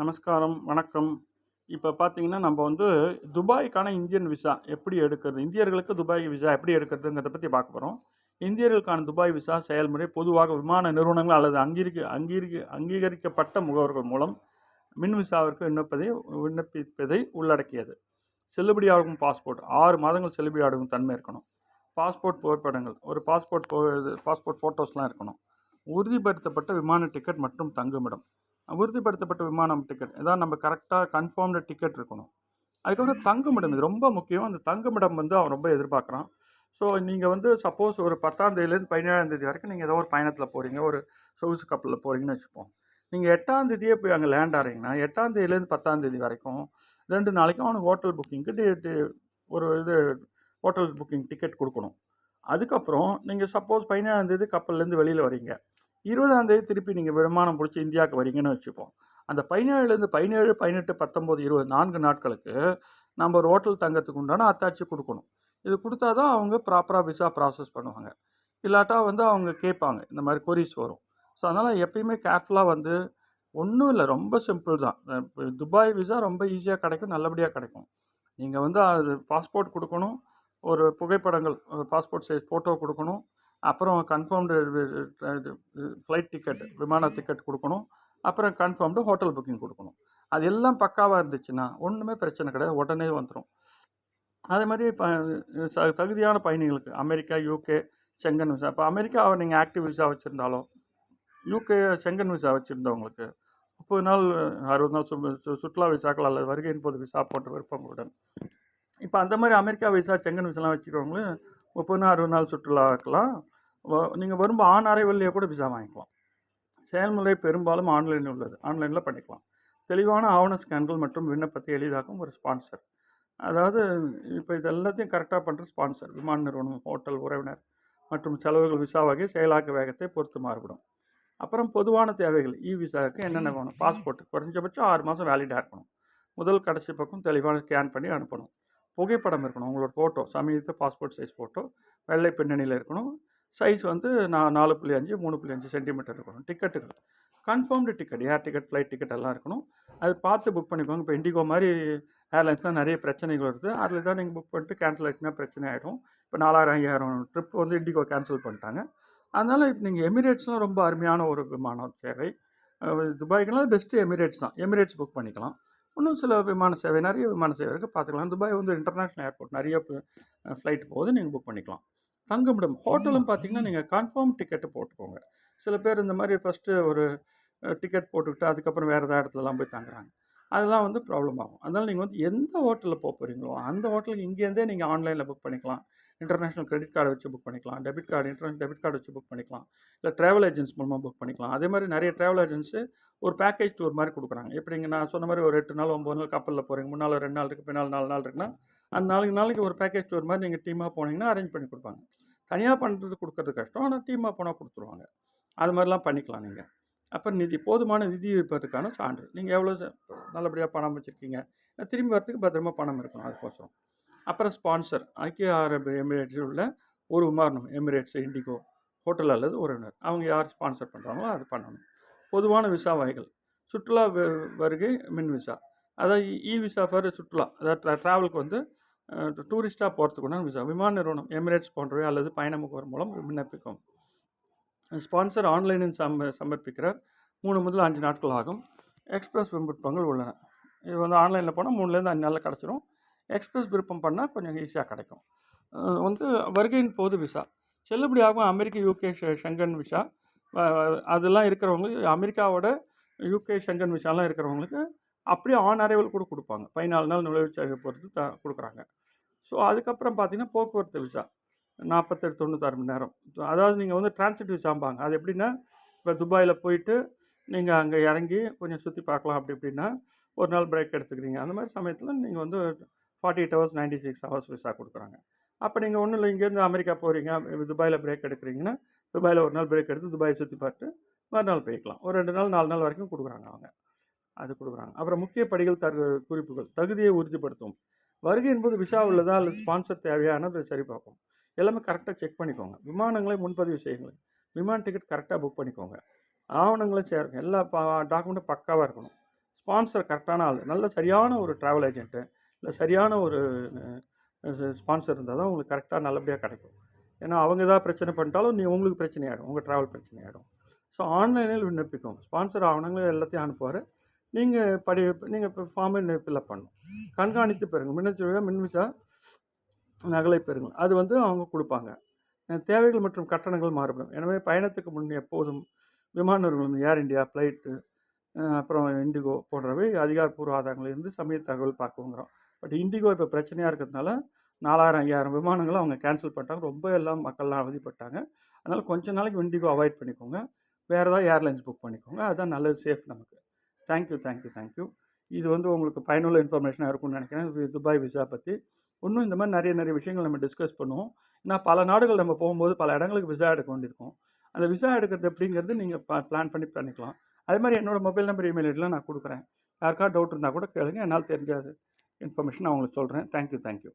நமஸ்காரம் வணக்கம். இப்போ பார்த்தீங்கன்னா நம்ம வந்து துபாய்க்கான இந்தியன் விசா எப்படி எடுக்கிறது? இந்தியர்களுக்கு துபாய் விசா எப்படி எடுக்கிறதுங்கிறத பற்றி பார்க்க போகிறோம் இந்தியர்களுக்கான துபாய் விசா செயல்முறை பொதுவாக விமான நிறுவனங்கள் அல்லது அங்கீகரிக்க அங்கீகரிக்க அங்கீகரிக்கப்பட்ட முகவர்கள் மூலம் மின் விசாவிற்கு விண்ணப்பதை விண்ணப்பிப்பதை உள்ளடக்கியது. செல்லுபடியாகும் பாஸ்போர்ட் ஆறு மாதங்கள் செல்லுபடியாகும் தன்மை இருக்கணும். பாஸ்போர்ட் புகைப்படங்கள் ஒரு பாஸ்போர்ட் பாஸ்போர்ட் ஃபோட்டோஸ்லாம் இருக்கணும். உறுதிப்படுத்தப்பட்ட விமான டிக்கெட் மற்றும் தங்குமிடம். உறுதிப்படுத்தப்பட்ட விமானம் டிக்கெட் இதான் நம்ம கரெக்டாக கன்ஃபார்ம்டு டிக்கெட் இருக்கணும். அதுக்கப்புறம் தங்குமிடம் இது ரொம்ப முக்கியம். அந்த தங்குமிடம் வந்து அவன் ரொம்ப எதிர்பார்க்குறான். ஸோ நீங்கள் வந்து சப்போஸ் ஒரு பத்தாந்தேதியிலேருந்து பதினேழாந்தேதி வரைக்கும் நீங்கள் ஏதோ ஒரு பயணத்தில் போகிறீங்க ஒரு சொகுசு கப்பலில் போகிறீங்கன்னு வச்சுப்போம். நீங்கள் எட்டாந்தேதியே போய் அங்கே லேண்ட் ஆகிறீங்கன்னா எட்டாந்தேதியிலேருந்து பத்தாந்தேதி வரைக்கும் ரெண்டு நாளைக்கும் அவனுக்கு ஹோட்டல் புக்கிங்க்கு டே ஒரு இது ஹோட்டல் புக்கிங் டிக்கெட் கொடுக்கணும். அதுக்கப்புறம் நீங்கள் சப்போஸ் பதினேழாந்தேதி கப்பல்லேருந்து வெளியில் வரீங்க இருபதாம் தேதி திருப்பி நீங்கள் விமானம் பிடிச்சி இந்தியாவுக்கு வரீங்கன்னு வச்சுப்போம். அந்த பதினேழுலேருந்து பதினேழு பதினெட்டு பத்தொம்போது இருபது நான்கு நாட்களுக்கு நம்ம ஒரு ஹோட்டல் தங்கத்துக்கு உண்டான அத்தாட்சி கொடுக்கணும். இது கொடுத்தா தான் அவங்க ப்ராப்பராக விசா ப்ராசஸ் பண்ணுவாங்க. இல்லாட்டா வந்து அவங்க கேட்பாங்க இந்த மாதிரி கொரிஸ் வரும். ஸோ அதனால் எப்பயுமே கேர்ஃபுல்லாக வந்து ஒன்றும் இல்லை ரொம்ப சிம்பிள் தான். துபாய் விசா ரொம்ப ஈஸியாக கிடைக்கும் நல்லபடியாக கிடைக்கும். நீங்கள் வந்து அது பாஸ்போர்ட் கொடுக்கணும் ஒரு புகைப்படங்கள் பாஸ்போர்ட் சைஸ் ஃபோட்டோ கொடுக்கணும் அப்புறம் கன்ஃபார்ம்டு ஃப்ளைட் டிக்கெட் விமான டிக்கெட் கொடுக்கணும். அப்புறம் கன்ஃபார்ம்டு ஹோட்டல் புக்கிங் கொடுக்கணும். அது எல்லாம் பக்காவாக இருந்துச்சுன்னா ஒன்றுமே பிரச்சனை கிடையாது. உடனே வந்துடும் அதே மாதிரி இப்போ தகுதியான பயணிகளுக்கு அமெரிக்கா யூகே செங்கன் விசா இப்போ அமெரிக்காவை நீங்கள் ஆக்டிவ் விசா வச்சுருந்தாலோ யூகே செங்கன் விசா வச்சுருந்தவங்களுக்கு முப்பது நாள் அறுபது நாள் சு- சு- சுற்றுலா விசாக்கள் அல்லது வருகையின் போது விசா போன்ற விருப்பங்களுடன். இப்போ அந்த மாதிரி அமெரிக்கா விசா செங்கன் விசாலாம் வச்சுக்கிறவங்களும் முப்பது நாள் அறுபது நாள் சுற்றுலாக்கெல்லாம் நீங்கள் வரும்போது ஆன் அரைவல்லையே கூட விசா வாங்கிக்கலாம். செயல்முறை பெரும்பாலும் ஆன்லைனில் உள்ளது. ஆன்லைனில் பண்ணிக்கலாம். தெளிவான ஆவண ஸ்கேன்கள் மற்றும் விண்ணப்பத்தை எளிதாக்கும் ஒரு ஸ்பான்சர். அதாவது இப்போ இது எல்லாத்தையும் கரெக்டாக பண்ணுற ஸ்பான்சர். விமான நிறுவனம் ஹோட்டல் உறவினர் மற்றும் செலவுகள் விசா வகை செயலாக்க வேகத்தை பொறுத்து மாறுபடும். அப்புறம் பொதுவான தேவைகள். இ விசாவுக்கு என்னென்ன வேணும்? பாஸ்போர்ட். குறைஞ்சபட்சம் ஆறு மாதம் வேலிடாக இருக்கணும். முதல் கடைசி பக்கம் தெளிவான ஸ்கேன் பண்ணி அனுப்பணும். புகைப்படம் இருக்கணும். உங்களோட ஃபோட்டோ சமீபத்த பாஸ்போர்ட் சைஸ் ஃபோட்டோ வெள்ளை பின்னணியில் இருக்கணும். சைஸ் வந்து நான் நாலு புள்ளி அஞ்சு மூணு புள்ளி அஞ்சு சென்டிமீட்டர் இருக்கணும். டிக்கெட்டுகள் confirmed ticket air ticket flight ticket எல்லாம் இருக்கணும். அது பார்த்து புக் பண்ணிக்கோங்க. இப்போ இண்டிகோ மாதிரி ஏர்லைன்ஸ்லாம் நிறைய பிரச்சனைகள் வருது. அதில் தான் நீங்கள் புக் பண்ணிட்டு கேன்சல் ஆச்சுன்னா பிரச்சனை ஆகிடும் இப்போ நாலாயிரம் ஐயாயிரம் ட்ரிப் வந்து இண்டிகோ கேன்சல் பண்ணிட்டாங்க. அதனால் இப்போ நீங்கள் எமிரேட்ஸ்லாம் ரொம்ப அருமையான ஒரு விமான சேவை. துபாய்க்குனால் துபாய்க்குலாம் பெஸ்ட்டு எமிரேட்ஸ் தான். எமிரேட்ஸ் புக் பண்ணிக்கலாம். இன்னும் சில விமான சேவை நிறைய விமான சேவை இருக்குது பார்த்துக்கலாம். துபாய் வந்து இன்டர்நேஷ்னல் ஏர்போர்ட் நிறைய ஃப்ளைட் போகுது. நீங்கள் புக் பண்ணிக்கலாம். தங்குமிடம். ஹோட்டலும் பார்த்தீங்கன்னா நீங்கள் கன்ஃபார்ம் டிக்கெட்டு போட்டுக்கோங்க. சில பேர் இந்த மாதிரி ஃபஸ்ட்டு ஒரு டிக்கெட் போட்டுக்கிட்டு அதுக்கப்புறம் வேறு ஏதாவது இடத்துலலாம் போய் தங்குறாங்க. அதெல்லாம் வந்து ப்ராப்ளம் ஆகும். அதனால் நீங்கள் வந்து எந்த ஹோட்டலில் போக போகிறீங்களோ அந்த ஹோட்டலுக்கு இங்கேருந்தே நீங்கள் ஆன்லைனில் புக் பண்ணிக்கலாம். இன்டர்நேஷ்னல் கிரெடிட் கார்டு வச்சு புக் பண்ணிக்கலாம். Debit card international debit card வச்சு புக் பண்ணிக்கலாம். இல்லை ட்ராவல் ஏஜென்ட்ஸ் மூலமாக புக் பண்ணிக்கலாம். அதே மாதிரி நிறைய ட்ராவல் ஏஜென்ட்ஸு ஒரு பேக்கேஜ் டூர் மாதிரி கொடுக்குறாங்க. எப்படிங்க நான் சொன்ன மாதிரி ஒரு எட்டு நாள் ஒம்பது நாள் கப்பலில் போகிறீங்க முன்னால் ரெண்டு நாள் இருக்குது பின்னால் நாலு நாள் இருக்குன்னா அந்த நாளைக்கு நாளைக்கு ஒரு பேக்கேஜ் டூர் மாதிரி நீங்கள் டீமாக போனீங்கன்னா அரேஞ்ச் பண்ணி கொடுப்பாங்க. தனியாக பண்ணுறது கொடுக்கறது கஷ்டம். ஆனால் டீமாக போனால் கொடுத்துருவாங்க. அது மாதிரிலாம் பண்ணிக்கலாம் நீங்கள் அப்போ நிதி போதுமான நிதி இருப்பதற்கான சான்று. நீங்கள் எவ்வளோ நல்லபடியாக பணம் வச்சுருக்கீங்க. திரும்பி வரத்துக்கு பத்திரமா பணம் இருக்கணும். அதுக்கோசரம். அப்புறம் ஸ்பான்சர் ஐக்கிய அரபு எமிரேட்ஸில் உள்ள ஒரு விமானம் எமிரேட்ஸ் இண்டிகோ ஹோட்டல் அல்லது உறவினர். அவங்க யார் ஸ்பான்சர் பண்ணுறாங்களோ அது பண்ணணும். பொதுவான விசா வகைகள். சுற்றுலா வ- வருகை மின் விசா. அதாவது இ விசா ஃபார் சுற்றுலா. அதாவது ட்ராவலுக்கு வந்து டூரிஸ்ட்டாக போகிறதுக்குண்டான விசா. விமான நிறுவனம் எமிரேட்ஸ் போன்றவை அல்லது பயணமுகவர் மூலம் விண்ணப்பிக்கும். ஸ்பான்சர் ஆன்லைனில் சம சமர்ப்பிக்கிறார். மூணு முதல் அஞ்சு நாட்கள் ஆகும். எக்ஸ்பிரஸ் விருப்பங்கள் உள்ளன. இது வந்து ஆன்லைனில் போனால் மூணுலேருந்து அஞ்சு நாளில் கிடச்சிரும். எக்ஸ்பிரஸ் விருப்பம் பண்ணால் கொஞ்சம் ஈஸியாக கிடைக்கும். வந்து வருகையின் போது விசா. செல்லுபடியாகும் அமெரிக்க யூகே ஷெங்கன் விசா. அதெல்லாம் இருக்கிறவங்களுக்கு அமெரிக்காவோட யூகே ஷெங்கன் விசாலாம் இருக்கிறவங்களுக்கு அப்படியே ஆன் அரைவல் கூட கொடுப்பாங்க. பதினாலு நாள் நுழைவுச்சாக பொறுத்து த கொடுக்குறாங்க. ஸோ அதுக்கப்புறம் பார்த்தீங்கன்னா போக்குவரத்து விசா. நாற்பத்தெட்டு தொண்ணூத்தாறு மணி நேரம். அதாவது நீங்கள் வந்து டிரான்சிட் விசாம்பாங்க. அது எப்படின்னா இப்போ துபாயில் போயிட்டு நீங்கள் அங்கே இறங்கி கொஞ்சம் சுற்றி பார்க்கலாம் அப்படி இப்படின்னா ஒரு நாள் பிரேக் எடுத்துக்கிறீங்க. அந்த மாதிரி சமயத்தில் நீங்கள் வந்து forty eight hours ninety six hours visa கொடுக்குறாங்க. அப்போ நீங்கள் ஒன்றும் இல்லை இங்கேருந்து அமெரிக்கா போகிறீங்க துபாயில் பிரேக் எடுக்கிறீங்கன்னா துபாயில் ஒரு நாள் பிரேக் எடுத்து துபாயை சுற்றி பார்த்து மறுநாள் போய்க்கலாம். ஒரு ரெண்டு நாள் நாலு நாள் வரைக்கும் கொடுக்குறாங்க அவங்க. அது கொடுக்குறாங்க. அப்புறம் முக்கிய படிகள் தரு குறிப்புகள் தகுதியை உறுதிப்படுத்தும். வருகை என்பது விசா உள்ளதா அல்லது ஸ்பான்சர் தேவையானது சரி பார்ப்போம் எல்லாமே கரெக்டாக செக் பண்ணிக்கோங்க. விமானங்களை முன்பதிவு செய்யுங்கள். விமான டிக்கெட் கரெக்டாக புக் பண்ணிக்கோங்க. ஆவணங்களும் சேருங்க. எல்லா டாக்குமெண்ட்டும் பக்காவாக இருக்கணும். ஸ்பான்சர் கரெக்டான ஆள். நல்ல சரியான ஒரு ட்ராவல் ஏஜென்ட்டு இல்லை சரியான ஒரு ஸ்பான்சர் இருந்தால் தான் உங்களுக்கு கரெக்டாக நல்லபடியாக கிடைக்கும். ஏன்னா அவங்க ஏதாவது பிரச்சனை பண்ணிட்டாலும் நீ உங்களுக்கு பிரச்சனை ஆகிடும் உங்கள் ட்ராவல் பிரச்சனையாகிடும் ஸோ ஆன்லைனில் விண்ணப்பிக்கும். ஸ்பான்சர் ஆகணுங்களும் எல்லாத்தையும் அனுப்புவார். நீங்கள் படி நீங்கள் இப்போ ஃபார்மை ஃபில்அப் பண்ணணும். கண்காணித்து பெறுங்க மின்னஞ்சல் மின்விசா நகலை பெறுங்கள். அது வந்து அவங்க கொடுப்பாங்க. தேவைகள் மற்றும் கட்டணங்கள் மாறுபடும். எனவே பயணத்துக்கு முன் எப்போதும் விமான நிறுவனம் ஏர் இண்டியா ஃப்ளைட்டு அப்புறம் இண்டிகோ போன்றவை அதிகாரப்பூர்வ ஆதாரங்களிலிருந்து சமய தகவல் பார்க்குங்கிறோம் பட் இண்டிகோ இப்போ பிரச்சனையாக இருக்கிறதுனால நாலாயிரம் ஐயாயிரம் விமானங்களை அவங்க கேன்சல் பண்ணிட்டாங்க. ரொம்ப எல்லாம் மக்கள்லாம் அவதிப்பட்டாங்க. அதனால் கொஞ்ச நாளைக்கு இண்டிகோ அவாய்ட் பண்ணிக்கோங்க. வேறு ஏதாவது ஏர்லைன்ஸ் புக் பண்ணிக்கோங்க. அதுதான் நல்லது சேஃப் நமக்கு. தேங்க்யூ தேங்க்யூ தேங்க்யூ இது வந்து உங்களுக்கு பயனுள்ள இன்ஃபர்மேஷனாக இருக்கும்னு நினைக்கிறேன். துபாய் விசா பற்றி இன்னும் இந்த மாதிரி நிறைய நிறைய விஷயங்கள் நம்ம டிஸ்கஸ் பண்ணுவோம். ஏன்னா பல நாடுகள் நம்ம போகும்போது பல இடங்களுக்கு விசா எடுக்க வேண்டியிருக்கும். அந்த விசா எடுக்கிறது எப்படிங்கிறது நீங்கள் பிளான் பண்ணி பண்ணிக்கலாம். அதே மாதிரி என்னோடய மொபைல் நம்பர் இமெயில் ஐடிலாம் நான் கொடுக்குறேன். யாருக்கா டவுட் இருந்தால் கூட கேளுங்க. என்னால் தெரிஞ்ச இன்ஃபர்மேஷன் நான் உங்களுக்கு சொல்கிறேன் தேங்க்யூ தேங்க்யூ